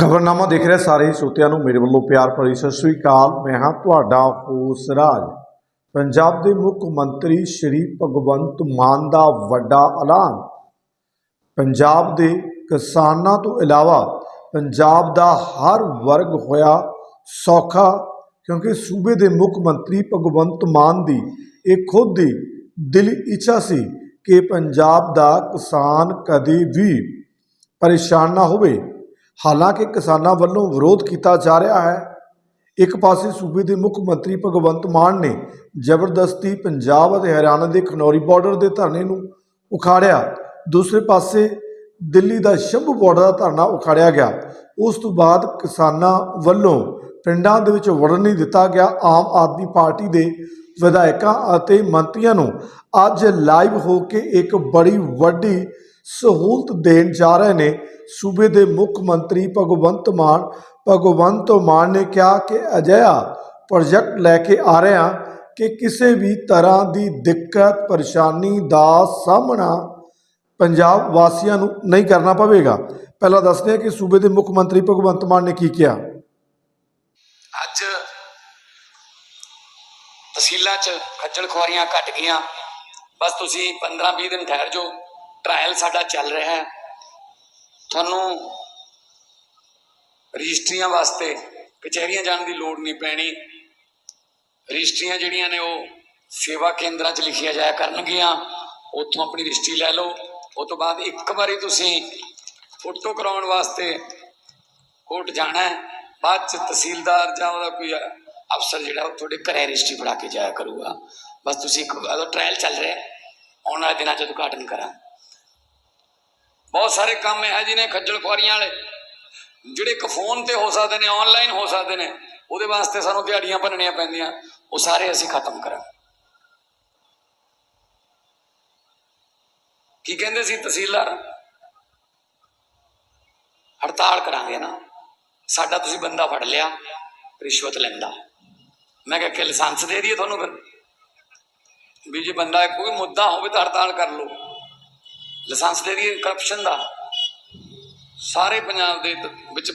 ਖਬਰਨਾਮਾ ਦੇਖ ਰਹੇ ਸਾਰੇ ਹੀ ਸਰੋਤਿਆਂ ਨੂੰ ਮੇਰੇ ਵੱਲੋਂ ਪਿਆਰ ਭਰੀ ਸਤਿ ਸ੍ਰੀ ਅਕਾਲ। ਮੈਂ ਹਾਂ ਤੁਹਾਡਾ ਹੋਸ ਰਾਜ। ਪੰਜਾਬ ਦੇ ਮੁੱਖ ਮੰਤਰੀ ਸ਼੍ਰੀ ਭਗਵੰਤ ਮਾਨ ਦਾ ਵੱਡਾ ਐਲਾਨ। ਪੰਜਾਬ ਦੇ ਕਿਸਾਨਾਂ ਤੋਂ ਇਲਾਵਾ ਪੰਜਾਬ ਦਾ ਹਰ ਵਰਗ ਹੋਇਆ ਸੌਖਾ, ਕਿਉਂਕਿ ਸੂਬੇ ਦੇ ਮੁੱਖ ਮੰਤਰੀ ਭਗਵੰਤ ਮਾਨ ਦੀ ਇਹ ਖੁਦ ਦੀ ਦਿਲ ਇੱਛਾ ਸੀ ਕਿ ਪੰਜਾਬ ਦਾ ਕਿਸਾਨ ਕਦੇ ਵੀ ਪਰੇਸ਼ਾਨ ਨਾ ਹੋਵੇ। ਹਾਲਾਂਕਿ ਕਿਸਾਨਾਂ ਵੱਲੋਂ ਵਿਰੋਧ ਕੀਤਾ ਜਾ ਰਿਹਾ ਹੈ। ਇੱਕ ਪਾਸੇ ਸੂਬੇ ਦੇ ਮੁੱਖ ਮੰਤਰੀ ਭਗਵੰਤ ਮਾਨ ਨੇ ਜ਼ਬਰਦਸਤੀ ਪੰਜਾਬ ਅਤੇ ਹਰਿਆਣਾ ਦੇ ਖਨੌਰੀ ਬਾਰਡਰ ਦੇ ਧਰਨੇ ਨੂੰ ਉਖਾੜਿਆ। ਦੂਸਰੇ ਪਾਸੇ ਦਿੱਲੀ ਦਾ ਸ਼ੰਭੂ ਬਾਰਡਰ ਦਾ ਧਰਨਾ ਉਖਾੜਿਆ ਗਿਆ। ਉਸ ਤੋਂ ਬਾਅਦ ਕਿਸਾਨਾਂ ਵੱਲੋਂ ਪਿੰਡਾਂ ਦੇ ਵਿੱਚ ਵੜਨ ਨਹੀਂ ਦਿੱਤਾ ਗਿਆ। ਆਮ ਆਦਮੀ ਪਾਰਟੀ ਦੇ ਵਿਧਾਇਕਾਂ ਅਤੇ ਮੰਤਰੀਆਂ ਨੂੰ ਅੱਜ ਲਾਈਵ ਹੋ ਕੇ ਇੱਕ ਬੜੀ ਵੱਡੀ ਸਹੂਲਤ ਦੇਣ ਜਾ ਰਹੇ ਨੇ। ਸੂਬੇ ਦੇ ਮੁੱਖ ਮੰਤਰੀ ਭਗਵੰਤ ਮਾਨ ਭਗਵੰਤ ਮਾਨ ਨੇ ਕਿਹਾ ਕਿ ਅਜਿਹਾ ਪ੍ਰੋਜੈਕਟ ਲੈ ਕੇ ਆ ਰਹੇ ਹਾਂ ਕਿ ਕਿਸੇ ਵੀ ਤਰ੍ਹਾਂ ਦੀ ਦਿੱਕਤ, ਪਰੇਸ਼ਾਨੀ ਦਾ ਸਾਹਮਣਾ ਪੰਜਾਬ ਵਾਸੀਆਂ ਨੂੰ ਨਹੀਂ ਕਰਨਾ ਪਵੇਗਾ। ਪਹਿਲਾਂ ਦੱਸਦੇ ਹਾਂ ਕਿ ਸੂਬੇ ਦੇ ਮੁੱਖ ਮੰਤਰੀ ਭਗਵੰਤ ਮਾਨ ਨੇ ਕੀ ਕਿਹਾ। ਅੱਜ ਤਹਿਸੀਲਾਂ 'ਚ ਖੱਜਲ ਖੁਆਰੀਆਂ ਘਟ ਗਈਆਂ। ਬਸ ਤੁਸੀਂ 15-20 ਦਿਨ ਠਹਿਰ ਜਾਓ। ਟ੍ਰਾਇਲ ਸਾਡਾ ਚੱਲ ਰਿਹਾ ਹੈ। ਤੁਹਾਨੂੰ ਰਜਿਸਟਰੀਆਂ ਵਾਸਤੇ ਕਚਹਿਰੀਆਂ ਜਾਣ ਦੀ ਲੋੜ ਨਹੀਂ ਪੈਣੀ। ਰਜਿਸਟਰੀਆਂ ਜਿਹੜੀਆਂ ਨੇ ਉਹ ਸੇਵਾ ਕੇਂਦਰਾਂ 'ਚ ਲਿਖੀਆਂ ਜਾਇਆ ਕਰਨਗੀਆਂ। ਉੱਥੋਂ ਆਪਣੀ ਰਜਿਸਟਰੀ ਲੈ ਲਓ। ਉਹ ਤੋਂ ਬਾਅਦ ਇੱਕ ਵਾਰੀ ਤੁਸੀਂ ਫੋਟੋ ਕਰਾਉਣ ਵਾਸਤੇ ਕੋਰਟ ਜਾਣਾ ਹੈ। ਬਾਅਦ ਚ ਤਹਿਸੀਲਦਾਰ ਜਾਂ ਉਹਦਾ ਕੋਈ ਅਫਸਰ ਜਿਹੜਾ ਉਹ ਤੁਹਾਡੇ ਘਰੇ ਰਜਿਸਟਰੀ ਫੜਾ ਕੇ ਜਾਇਆ ਕਰੂਗਾ। ਬਸ ਤੁਸੀਂ ਇੱਕ ਉਹਦਾ ਟ੍ਰਾਇਲ ਚੱਲ ਰਿਹਾ ਆਉਣ ਵਾਲੇ ਦਿਨਾਂ ਚ ਉਦਘਾਟਨ ਕਰਾਂ ਬਹੁਤ ਸਾਰੇ ਕੰਮ ਹੈ ਜਿਹਨੇ ਖੱਜਲ ਖੁਆਰੀਆਂ ਵਾਲੇ। ਜਿਹੜੇ ਇੱਕ ਫੋਨ ਤੇ ਹੋ ਸਕਦੇ ਨੇ ਆਨਲਾਈਨ ਹੋ ਸਕਦੇ ਨੇ, ਉਹਦੇ ਵਾਸਤੇ ਸਾਨੂੰ ਦਿਹਾੜੀਆਂ ਭੰਨਣੀਆਂ ਪੈਂਦੀਆਂ। ਉਹ ਸਾਰੇ ਅਸੀਂ ਖਤਮ ਕਰਾਂ ਕੀ ਕਹਿੰਦੇ ਸੀ ਤਹਿਸੀਲਦਾਰ? ਹੜਤਾਲ ਕਰਾਂਗੇ ਨਾ। ਸਾਡਾ ਤੁਸੀਂ ਬੰਦਾ ਫੜ ਲਿਆ, ਰਿਸ਼ਵਤ ਲੈਂਦਾ। ਮੈਂ ਕਿਹਾ, ਕਿ ਲਾਇਸੈਂਸ ਦੇ ਦਈਏ ਤੁਹਾਨੂੰ ਫਿਰ? ਵੀ ਜੇ ਬੰਦਾ ਕੋਈ ਮੁੱਦਾ ਹੋਵੇ ਤਾਂ ਹੜਤਾਲ ਕਰ ਲਓ। ਲਾਇਸੈਂਸ ਦੇ ਦਈਏ ਕਰਪਸ਼ਨ ਦਾ। ਸਾਰੇ ਪੰਜਾਬ ਦੇ ਵਿੱਚ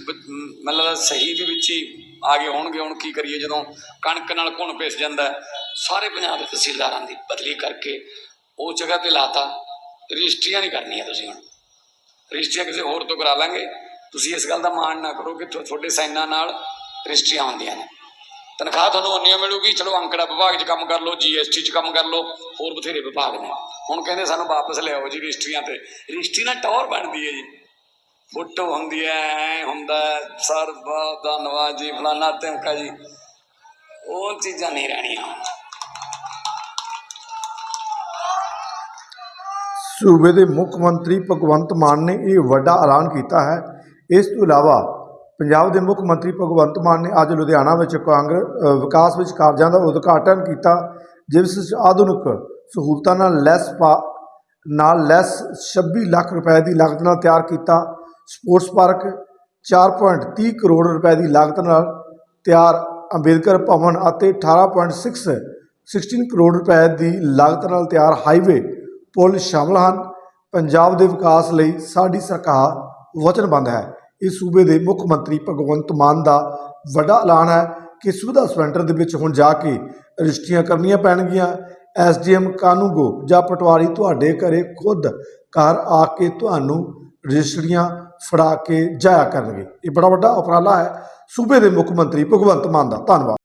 ਮਤਲਬ ਸਹੀ ਦੇ ਵਿੱਚ ਹੀ ਆ ਗਏ ਹੋਣਗੇ। ਹੁਣ ਕੀ ਕਰੀਏ, ਜਦੋਂ ਕਣਕ ਨਾਲ ਘੁਣ ਪਿਸ ਜਾਂਦਾ ਸਾਰੇ ਪੰਜਾਬ ਦੇ ਤਹਿਸੀਲਦਾਰਾਂ ਦੀ ਬਦਲੀ ਕਰਕੇ ਉਹ ਜਗ੍ਹਾ ਤੇ ਲਾਤਾ। ਰਜਿਸਟਰੀਆਂ ਨਹੀਂ ਕਰਨੀਆਂ ਤੁਸੀਂ ਹੁਣ। ਰਜਿਸਟਰੀਆਂ ਕਿਸੇ ਹੋਰ ਤੋਂ ਕਰਾ ਲਾਂਗੇ। ਤੁਸੀਂ ਇਸ ਗੱਲ ਦਾ ਮਾਣ ਨਾ ਕਰੋ ਕਿ ਤੁਹਾਡੇ ਸਾਈਨਾਂ ਨਾਲ ਰਜਿਸਟਰੀਆਂ ਹੁੰਦੀਆਂ ਨੇ। ਤਨਖਾਹ ਤੁਹਾਨੂੰ ਉਨੀ ਮਿਲੂਗੀ। ਚਲੋ ਅੰਕੜਾ ਵਿਭਾਗ 'ਚ ਕੰਮ ਕਰ ਲਓ ਜੀਐਸਟੀ 'ਚ ਕੰਮ ਕਰ ਲਓ, ਹੋਰ ਬਥੇਰੇ ਵਿਭਾਗ ਨੇ। ਹੁਣ ਕਹਿੰਦੇ ਸਾਨੂੰ ਵਾਪਸ ਲਿਆਓ ਜੀ ਰਜਿਸਟਰੀਆਂ ਤੇ। ਰਜਿਸਟਰੀ ਨਾਲ ਟੌਰ ਬਣਦੀ ਹੈ ਜੀ। ਫੋਟੋ ਹੁੰਦੀ ਹੈ ਹੁੰਦਾ ਸਰ ਬਹੁਤ ਧੰਨਵਾਦ ਜੀ, ਫਲਾਨਾ ਧਮਕਾ ਜੀ। ਉਹ ਚੀਜ਼ਾਂ ਨਹੀਂ ਰਹਿਣੀਆਂ। ਸੂਬੇ ਦੇ ਮੁੱਖ ਮੰਤਰੀ ਭਗਵੰਤ ਮਾਨ ਨੇ ਇਹ ਵੱਡਾ ਐਲਾਨ ਕੀਤਾ ਹੈ। ਇਸ ਤੋਂ ਇਲਾਵਾ ਪੰਜਾਬ ਦੇ ਮੁੱਖ ਮੰਤਰੀ ਭਗਵੰਤ ਮਾਨ ਨੇ ਅੱਜ ਲੁਧਿਆਣਾ ਵਿੱਚ ਕਾਂਗਰਸ ਵਿਕਾਸ ਵਿੱਚ ਕਾਰਜਾਂ ਦਾ ਉਦਘਾਟਨ ਕੀਤਾ, ਜਿਸ ਵਿੱਚ ਆਧੁਨਿਕ ਸਹੂਲਤਾਂ ਨਾਲ ਲੈਸ ਪਾ, ਨਾਲ ਲੈਸ 26 ਲੱਖ ਰੁਪਏ ਦੀ ਲਾਗਤ ਨਾਲ ਤਿਆਰ ਕੀਤਾ ਸਪੋਰਟਸ ਪਾਰਕ 4.30 ਕਰੋੜ ਰੁਪਏ ਦੀ ਲਾਗਤ ਨਾਲ ਤਿਆਰ ਅੰਬੇਦਕਰ ਭਵਨ ਅਤੇ 18.6 16 ਕਰੋੜ ਰੁਪਏ ਦੀ ਲਾਗਤ ਨਾਲ ਤਿਆਰ ਹਾਈਵੇ ਪੁਲ ਸ਼ਾਮਲ ਹਨ। ਪੰਜਾਬ ਦੇ ਵਿਕਾਸ ਲਈ ਸਾਡੀ ਸਰਕਾਰ ਵਚਨਬੱਧ ਹੈ। ਇਹ ਸੂਬੇ ਦੇ ਮੁੱਖ ਮੰਤਰੀ ਭਗਵੰਤ ਮਾਨ ਦਾ ਵੱਡਾ ਐਲਾਨ ਹੈ ਕਿ ਸੁਵਿਧਾ ਸੈਂਟਰ ਦੇ ਵਿੱਚ ਹੁਣ ਜਾ ਕੇ ਰਜਿਸਟਰੀਆਂ ਕਰਨੀਆਂ ਪੈਣਗੀਆਂ। ਐਸਡੀਐਮ ਕਾਨੂੰਗੋ ਜਾਂ ਪਟਵਾਰੀ ਤੁਹਾਡੇ ਘਰੇ ਖੁਦ ਘਰ ਆ ਕੇ ਤੁਹਾਨੂੰ ਰਜਿਸਟਰੀਆਂ ਫੜਾ ਕੇ ਜਾਇਆ ਕਰਨਗੇ। ਇਹ ਬੜਾ ਵੱਡਾ ਉਪਰਾਲਾ ਹੈ। ਸੂਬੇ ਦੇ ਮੁੱਖ ਮੰਤਰੀ ਭਗਵੰਤ ਮਾਨ ਦਾ ਧੰਨਵਾਦ।